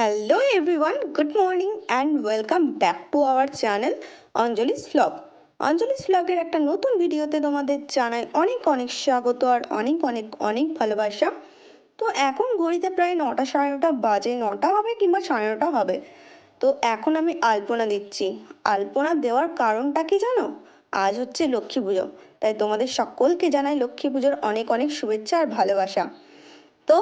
Hello everyone good morning and welcome back to our channel Anjali's vlog Anjali's ভ্লগের একটা নতুন ভিডিওতে তোমাদের জানাই অনেক অনেক স্বাগত আর অনেক অনেক অনেক ভালোবাসা। তো এখন ঘড়িতে প্রায় নটা, সাড়ে নটা বাজে, নটা হবে কিংবা সাড়ে নটা হবে। তো এখন আমি আলপনা দিচ্ছি। আলপনা দেওয়ার কারণটা কি জানো? আজ হচ্ছে লক্ষ্মী পুজো। তাই তোমাদের সকলকে জানাই লক্ষ্মী পুজোর অনেক অনেক শুভেচ্ছা আর ভালোবাসা। তো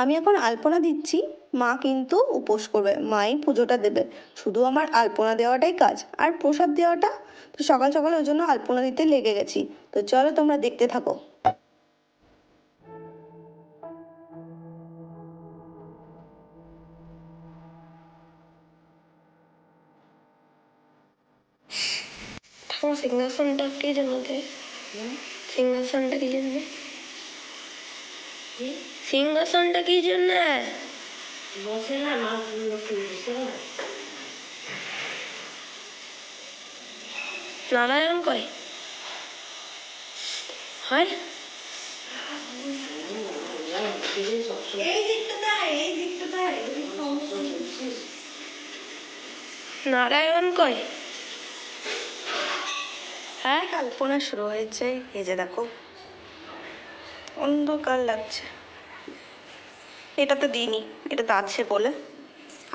আমি এখন আলপনা দিচ্ছি মা কিন্তু উপোস করবে মাই পুজোটা দেবে। শুধু আমার আলপনা দেওয়াটাই কাজ আর প্রসাদ দেওয়াটা তো সকাল সকাল ওই জন্য আলপনা দিতে লেগে গেছি। তো চলো তোমরা দেখতে থাকো। সিংহাসনটা কে জন্য দেয় সিংহাসনটা কি জন্য সিংহাসনটা কি জন্য? বসে না নারায়ণ কয় হয়? নারায়ণ কয় হ্যাঁ আলপনা শুরু হয়েছে। এই যে দেখো। অন্ধকার লাগছে। এটাতে দিইনি এটাতে আছে বলে।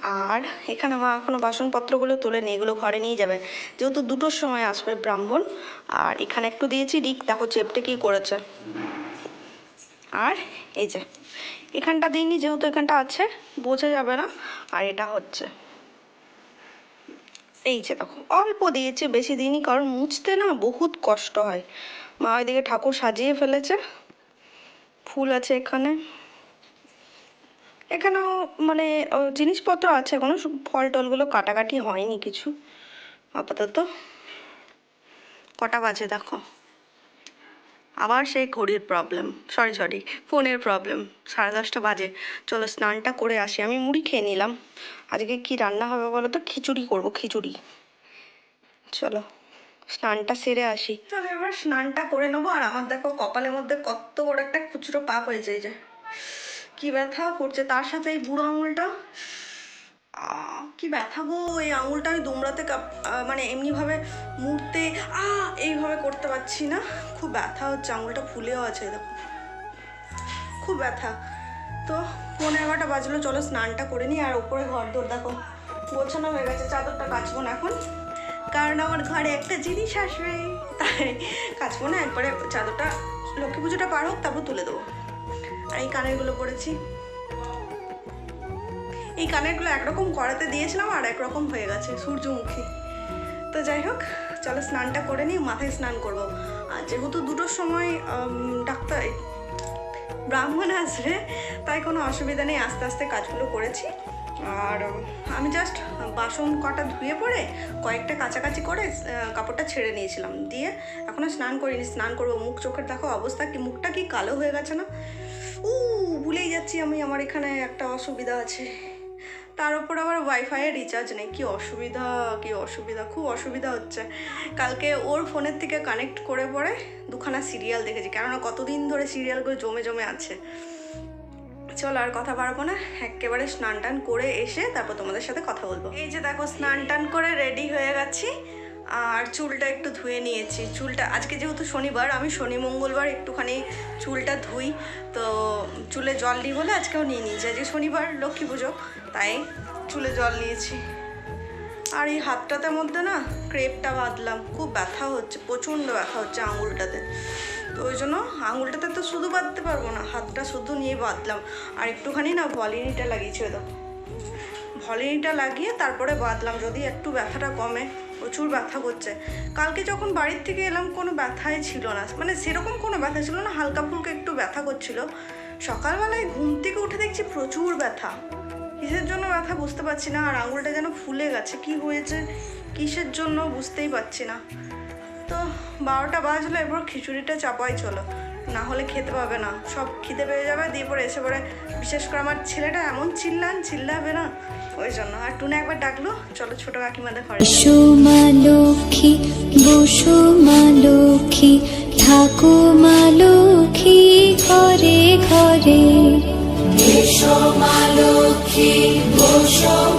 আর এখানে মা এখনও বাসনপত্রগুলো তোলেনি, এগুলো ঘরে নিয়ে যাবে। যেহেতু দুটোর সময় আসবে ব্রাহ্মণ, আর এখানে একটু দিয়েছি রিক দেখো চেপটে কি করেছে। আর এই যে, এখানটা দিইনি, যেহেতু এখানটা আছে, বোঝা যাবে না। আর এটা হচ্ছে। এই যে দেখো, অল্প দিয়েছে, বেশি দিইনি, কারণ মুছতে না বহুত কষ্ট হয়। মা ওইদিকে ঠাকুর সাজিয়ে ফেলেছে। ফুল আছে এখানে। এখানেও মানে জিনিসপত্র আছে শুধু ফল টলগুলো কাটাকাটি হয়নি কিছু, আপাতত। কটা বাজে দেখো। আবার সেই ঘড়ির প্রবলেম সরি সরি ফোনের প্রবলেম সাড়ে দশটা বাজে। চলো স্নানটা করে আসি, আমি মুড়ি খেয়ে নিলাম। আজকে কি রান্না হবে বলো তো? খিচুড়ি করব, খিচুড়ি। চলো। স্নানটা সেরে আসি। চলো এবার স্নানটা করে নেব, আর আমার দেখো কপালের মধ্যে কত বড় একটা খুচরো পাপ হয়েছে এই যে। কি ব্যথা করছে, তার সাথে এই বুড়ো আঙুলটা। কি ব্যথা গো, এই আঙুলটা আমি দুমড়াতে মানে এমনিভাবে মুড়তে, আ, এইভাবে করতে পারছি না। খুব ব্যথা হচ্ছে, আঙুলটা ফুলেও আছে দেখো। খুব ব্যথা। তো পনেরো এগারোটা বাজলো, চলো স্নানটা করে নিই, আর ওপরে ঘর দোর দেখো। গোছানো হয়ে গেছে, চাদরটা কাচবো না এখন। কারণ আমার ঘরে একটা জিনিস আসবে। তাই কাচবো না, একবারে চাদরটা, লক্ষ্মী পুজোটা পার হোক, তারপর তুলে দেবো। আর এই কানেরগুলো পরেছি। এই কানেরগুলো একরকম করাতে দিয়েছিলাম আর একরকম হয়ে গেছে, সূর্যমুখী। তো যাই হোক, চলো স্নানটা করে নিই মাথায় স্নান করব। আর যেহেতু দুটোর সময় ডাক্তার, ব্রাহ্মণ আসবে, তাই কোনো অসুবিধা নেই, আস্তে আস্তে কাজগুলো করেছি। আর আমি জাস্ট বাসন কটা ধুয়ে পড়ে কয়েকটা কাছাকাছি করে কাপড়টা ছেড়ে নিয়েছিলাম। দিয়ে এখনও স্নান করিনি, স্নান করব। মুখ চোখের দেখো অবস্থা কি, মুখটা কি কালো হয়ে গেছে না? উ ভুলেই যাচ্ছি আমি, আমার এখানে একটা অসুবিধা আছে। তার উপর আবার ওয়াইফাইয়ের রিচার্জ নেই। কি অসুবিধা কি অসুবিধা, খুব অসুবিধা হচ্ছে। কালকে ওর ফোনের থেকে কানেক্ট করে পরে দুখানা সিরিয়াল দেখেছি। কেননা কতদিন ধরে সিরিয়ালগুলো জমে জমে আছে। চলো আর কথা বাড়াবো না। একেবারে স্নান টান করে এসে তারপর তোমাদের সাথে কথা বলব। এই যে দেখো, স্নান টান করে রেডি হয়ে গেছি। আর চুলটা একটু ধুয়ে নিয়েছি। চুলটা, আজকে যেহেতু শনিবার, আমি শনি, মঙ্গলবার একটুখানি চুলটা ধুই। তো চুলে জল নিই বলে আজকেও নিয়ে নিয়েছি আজকে শনিবার লক্ষ্মী পুজো, তাই চুলে জল নিয়েছি। আর এই হাতটাতে মধ্যে না, ক্রেপটা বাঁধলাম। খুব ব্যথা হচ্ছে, প্রচণ্ড ব্যথা হচ্ছে আঙুলটাতে। তো ওই জন্য আঙুলটাতে তো শুধু বাঁধতে পারব না, হাতটা শুধু নিয়ে বাঁধলাম। আর একটুখানি না ভলিনিটা লাগিয়েছে দাও ভলিনিটা লাগিয়ে তারপরে বাঁধলাম, যদি একটু ব্যথাটা কমে, প্রচুর ব্যথা করছে। কালকে যখন বাড়ির থেকে এলাম, কোনো ব্যথাই ছিল না। মানে সেরকম কোনো ব্যথা ছিল না, হালকা ফুলকা একটু ব্যথা করছিল। সকালবেলায় ঘুম থেকে উঠে দেখছি প্রচুর ব্যথা। কিসের জন্য ব্যথা বুঝতে পারছি না, আর আঙুলটা যেন ফুলে গেছে। কি হয়েছে, কিসের জন্য বুঝতেই পারছি না। তো বারোটা বাজলো এরপর খিচুড়িটা চাপাই চলো। না হলে খেতে পাবে না। সব খিদে পেয়ে যাবে দিয়ে পরে এসে পরে বিশেষ করে আমার ছেলেটা এমন চিল্লান চিল্লাবে না। ওই জন্য। আর টুনে একবার ডাকলো চলো ছোটো কাকিমাদের ঘরে। সুমা লক্ষ্মী বসুমা লক্ষ্মী ঠাকুমা লক্ষ্মী ঘরে ঘরে। মা লক্ষ্মী বসু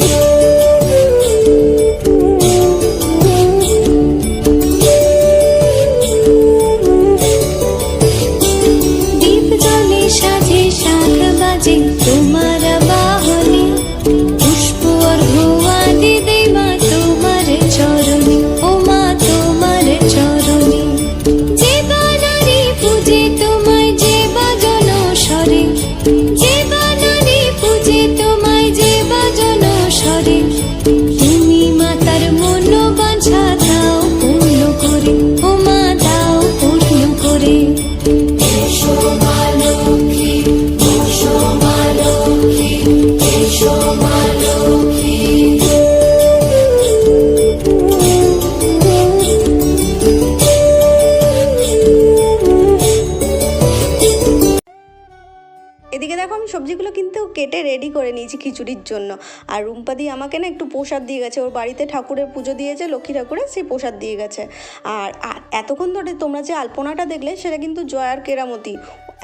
今天 রেডি করে নিয়েছি খিচুড়ির জন্য। আর রুম্পাদি আমাকে না একটু প্রসাদ দিয়ে গেছে। ওর বাড়িতে ঠাকুরের পুজো দিয়েছে, লক্ষ্মী ঠাকুরের সেই প্রসাদ দিয়ে গেছে। আর এতক্ষণ ধরে তোমরা যে আলপনাটা দেখলে, সেটা কিন্তু জয়ার কেরামতি।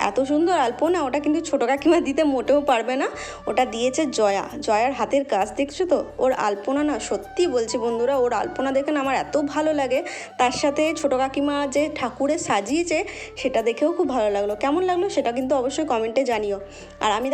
এত সুন্দর আলপনা, ওটা কিন্তু ছোটো কাকিমা দিতে মোটেও পারবে না। ওটা দিয়েছে জয়া। জয়ার হাতের কাজ দেখছ তো? ওর আলপনা না সত্যি বলছি বন্ধুরা, ওর আলপনা দেখে না আমার এত ভালো লাগে। তার সাথে ছোটো কাকিমা যে ঠাকুরে সাজিয়েছে, সেটা দেখেও খুব ভালো লাগল। কেমন লাগল সেটা কিন্তু অবশ্যই কমেন্টে জানিও। আর আমি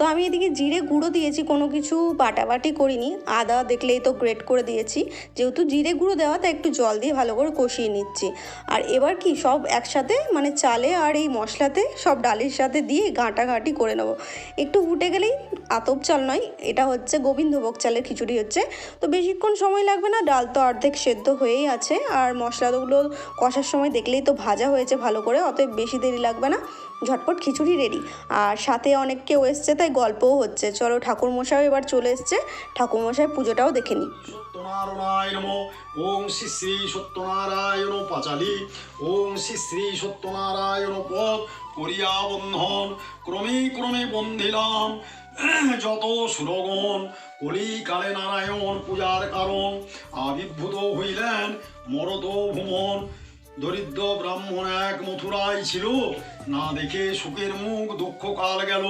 তো আমি এদিকে জিরে গুঁড়ো দিয়েছি, কোনো কিছু বাটাবাটি করিনি। আদা দেখলেই তো গ্রেট করে দিয়েছি। যেহেতু জিরে গুঁড়ো দেওয়া, তাই একটু জল দিয়ে ভালো করে কষিয়ে নিচ্ছি। আর এবার কি, সব একসাথে মানে চালে আর এই মশলাতে সব ডালের সাথে দিয়ে ঘাঁটাঘাঁটি করে নেব। একটু ফুটে গেলেই আতপ চাল নয়, এটা হচ্ছে গোবিন্দভোগ চালের খিচুড়ি হচ্ছে। তো বেশিক্ষণ সময় লাগবে না, ডাল তো অর্ধেক সেদ্ধ হয়েই আছে। আর মশলাগুলো কষার সময় দেখলেই তো ভাজা হয়েছে ভালো করে, অতএব বেশি দেরি লাগবে না। ঝটপট খিচুড়ি রেডি আর সাথে অনেক কেউ এসছে, তাই গল্পও হচ্ছে। চলো ঠাকুরমশাই এবার চলে এসছে। ঠাকুরমশাই পুজোটাও দেখে নিই সত্যনারায়ণায় নম। ওং শ্রী শ্রী সত্যনারায়ণ পাঁচালি। ওং শ্রী শ্রী সত্যনারায়ণ পদ করিয়া বন্ধন। ক্রমে ক্রমে বন্ধিলাম। যত সুরগণ, কলিকালে নারায়ণ পূজার কারণ। আবির্ভূত হইলেন মরদ ভুমন দরিদ্র ব্রাহ্মণ এক মথুরায় ছিল। না দেখে সুখের মুখ দুঃখ কাল গেল।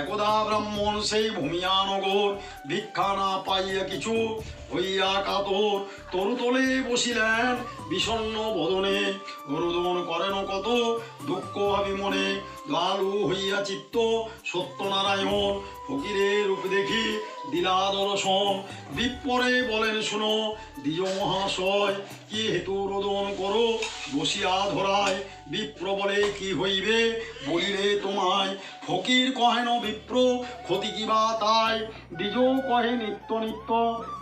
একদা ব্রাহ্মণ সেই ভূমিয়ানগর ভিক্ষা না পাইয়া কিছু হইয়া কাতর। তরুতলে বসিলেন বিষণ্ণ বদনে। রোদন করেন কত দুঃখ ভাবি মনে লালু হইয়া চিত্ত সত্যনারায়ণ, ফকিরের রূপ দেখি দিলা দর্শন বিপ্পরে বলেন শুনো দ্বিজ মহাশয়, কি হেতু রোদন করো? বসিয়া ধরায়, বিপ্র বলে কি হইবে? বলিলে তোমায়, ফকির কহেন বিপ্র, ক্ষতি কিবা তাই? দ্বিজ কহে নিত্য নিত্য,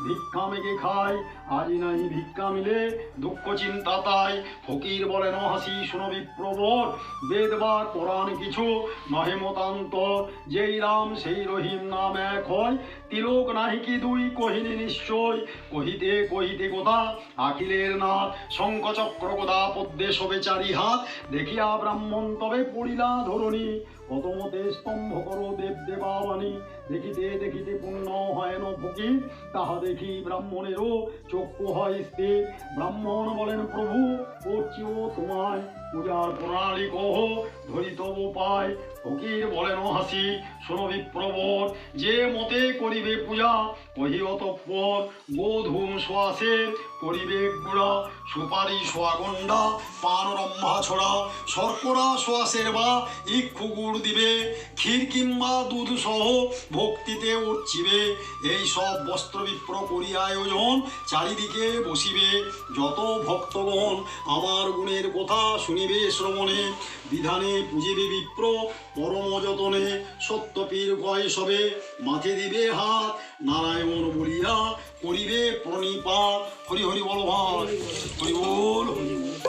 ভিক্ষা মেঘে খায়, আজি নাই ভিক্ষা মিলে দুঃখ চিন্তা তাই। ফকির বলেন হাসি শোনো বিপ্রবর বেদ বা কোরআন কিছু নহে মতান্তর, যেই রাম সেই রহিম নাম এক হয়। তিলক নাহি কি দুই কহিনি নিশ্চয়। কহিতে কহিতে কথা আখিলের নাথ, শঙ্খচক্র গদা, পদ্মে সবে চারি হাত দেখিয়া ব্রাহ্মণ তবে পড়িলা ধরণী। কতমতে স্তম্ভ করো দেব দেবাবাণী। দেখিতে দেখিতে পুণ্য হয় নভুকি তাহা দেখি ব্রাহ্মণেরও চক্ষু হয় স্ত্রী ব্রাহ্মণ বলেন, প্রভু করছি ও তোমায়। পূজার প্রণালী কহ ধরিত উপায় ফকির বলেন, হাসি, শোনো বিপ্রবর যে মতে করিবে পূজা কহি অতঃপর গোধূম সোয়াসের করিবে গুড়া, সুপারি সোয়াগন্ডা পান রম্ভা ছড়া শর্করা সোয়াসের বা ইক্ষু গুড় দিবে, ক্ষীর কিংবা দুধ সহ ভক্তিতে উঠছিবে এই সব বস্ত্র বিপ্র করিয়া আয়োজন চারিদিকে বসিবে। যত ভক্তগণ আমার গুণের কথা শুনিবে শ্রবণে, বিধানে পুজিবে বিপ্র পরম যতনে, সত্যপীর ভয় সবে মাথে দিবে হাত, নারায়ণ বলিয়া করিবে প্রণিপাত হরি হরি বল ভাই হরি বল। হরি বল।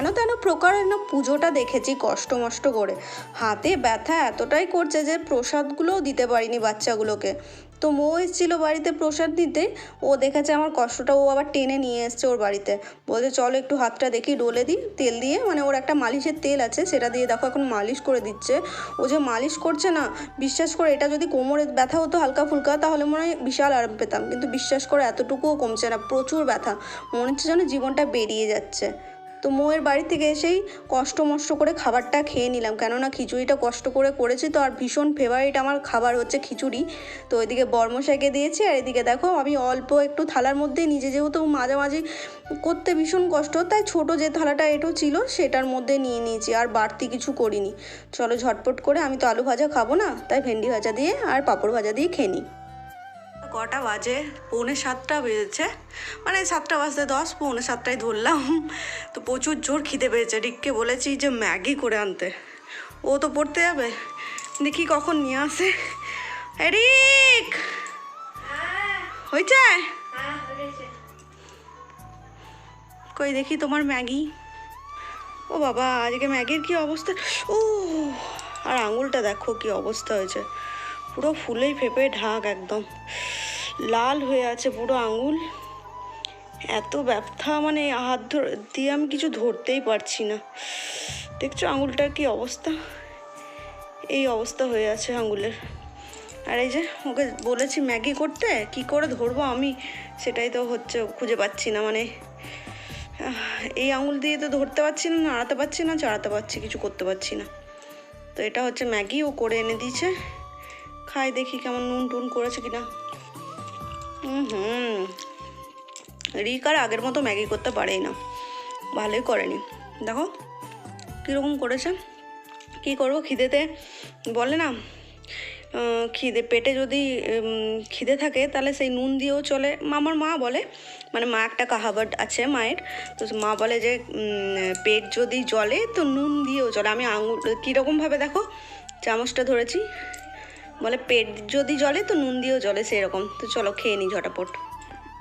যেন তেন প্রকারেণ পুজোটা দেখেছি কষ্ট মষ্ট করে। হাতে ব্যথা এতটাই করছে যে প্রসাদগুলোও দিতে পারিনি বাচ্চাগুলোকে। তো মো এসেছিল বাড়িতে প্রসাদ দিতে, ও দেখেছে আমার কষ্টটা, ও আবার টেনে নিয়ে এসছে ওর বাড়িতে। বলছে, চলো একটু হাতটা দেখি, ডলে দিই, তেল দিয়ে। মানে ওর একটা মালিশের তেল আছে, সেটা দিয়ে দেখো এখন মালিশ করে দিচ্ছে। ও যে মালিশ করছে না, বিশ্বাস করে এটা যদি কোমরে ব্যথা হতো হালকা ফুলকা, তাহলে মনে হয় বিশাল আরাম পেতাম। কিন্তু বিশ্বাস করে এতটুকুও কমছে না, প্রচুর ব্যথা। মনে হচ্ছে যেন জীবনটা বেরিয়ে যাচ্ছে। তো মোয়ের বাড়ি থেকে এসেই কষ্ট মষ্ট করে খাবারটা খেয়ে নিলাম। কেননা খিচুড়িটা কষ্ট করে করেছি তো আর ভীষণ ফেভারিট আমার খাবার হচ্ছে খিচুড়ি। তো ওইদিকে বর্মশাইকে দিয়েছি আর এদিকে দেখো আমি অল্প একটু থালার মধ্যে নিজে যেহেতু মাঝামাঝি করতে ভীষণ কষ্ট, তাই ছোট যে থালাটা এটো ছিল সেটার মধ্যে নিয়ে নিয়েছি আর বাড়তি কিছু করিনি। চলো ঝটপট করে আমি তো আলু ভাজা খাব না, তাই ভেন্ডি ভাজা দিয়ে আর পাঁপড় ভাজা দিয়ে খেয়ে নিই। কটা বাজে? পৌনে সাতটা বেজেছে। মানে সাতটা বাজতে দশ, পৌনে সাতটায় ধরলাম। তো প্রচুর জোর খিদে পেয়েছে। রিককে বলেছি যে ম্যাগি করে আনতে। ও তো পড়তে যাবে। দেখি কখন নিয়ে আসে। রিক! হয়েছে? কই দেখি তোমার ম্যাগি। ও বাবা, আজকে ম্যাগির কি অবস্থা? ও আর আঙুলটা দেখো কি অবস্থা হয়েছে। পুরো ফুলেই ফেপে ঢাক একদম। লাল হয়ে আছে পুরো আঙুল। এত ব্যথা মানে হাত ধর, দিয়ে আমি কিছু ধরতেই পারছি না। দেখছ আঙুলটার কি অবস্থা? এই অবস্থা হয়ে আছে আঙুলের। আর এই যে ওকে বলেছি ম্যাগি করতে, কি করে ধরবো আমি? সেটাই তো হচ্ছে, খুঁজে পাচ্ছি না মানে এই আঙুল দিয়ে তো ধরতে পারছি না, নাড়াতে পারছি না, চাড়াতে পারছি, কিছু করতে পারছি না। তো এটা হচ্ছে ম্যাগি, ও করে এনে দিয়েছে। খাই, দেখি কেমন নুন টুন করেছে কিনা। হুম রিক আর আগের মতো ম্যাগি করতে পারেই না। ভালোই করেনি। দেখো, কীরকম করেছে। কী করব খিদেতে? বলে না খিদে, পেটে যদি খিদে থাকে, তাহলে সেই নুন দিয়েও চলে। আমার মা বলে মানে মা একটা কাহাবাট আছে মায়ের, তো মা বলে যে পেট যদি জলে তো নুন দিয়েও চলে। আমি আঙুল, কীরকমভাবে দেখো, চামচটা ধরেছি। বলে পেট যদি জলে তো নুন দিয়েও জলে সেরকম। তো চলো খেয়ে নিই ঝটাপট।